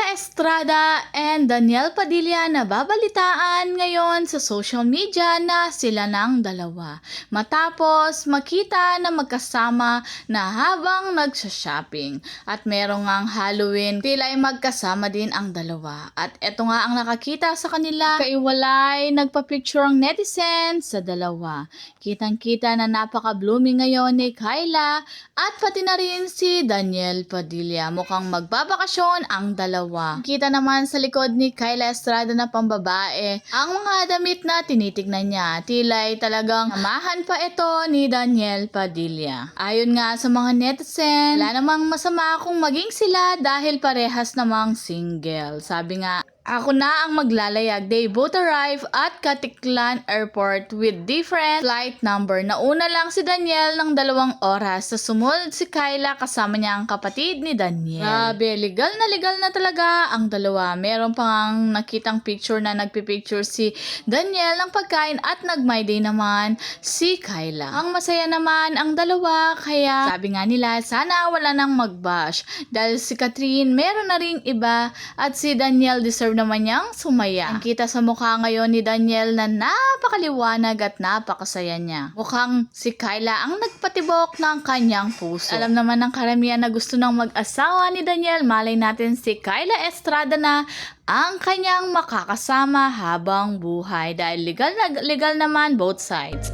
Estrada and Daniel Padilla na babalitaan ngayon sa social media na sila ng dalawa. Matapos makita na magkasama na habang nagsha-shopping. At merong ang Halloween, tila ay magkasama din ang dalawa. At eto nga ang nakakita sa kanila, kaiwalay nagpa-picture ang netizens sa dalawa. Kitang-kita na napaka-blooming ngayon ni Kyla at pati na rin si Daniel Padilla. Mukhang magbabakasyon ang dalawa. Kita naman sa likod ni Kyla Estrada na pambabae ang mga damit na tinitignan niya. Tila'y talagang namahan pa ito ni Daniel Padilla. Ayon nga sa mga netizen, wala namang masama kung maging sila dahil parehas namang single. Sabi nga, ako na ang maglalayag. They both arrive at Katiklan Airport with different flight number. Nauna lang si Daniel ng dalawang oras. Sa sumunod si Kyla kasama niya ang kapatid ni Daniel. Grabe, legal na legal na talaga ang dalawa. Meron pang nakitang picture na nagpipicture si Daniel ng pagkain at nag-my day naman si Kyla. Ang masaya naman ang dalawa kaya sabi nga nila sana wala nang mag-bash. Dahil si Catherine meron na ring iba at si Daniel deserve naman niyang sumaya. Ang kita sa mukha ngayon ni Daniel na napakaliwanag at napakasaya niya. Mukhang si Kyla ang nagpatibok ng kanyang puso. Alam naman ng karamihan na gusto ng mag-asawa ni Daniel, malay natin si Kyla Estrada na ang kanyang makakasama habang buhay dahil legal na legal naman both sides.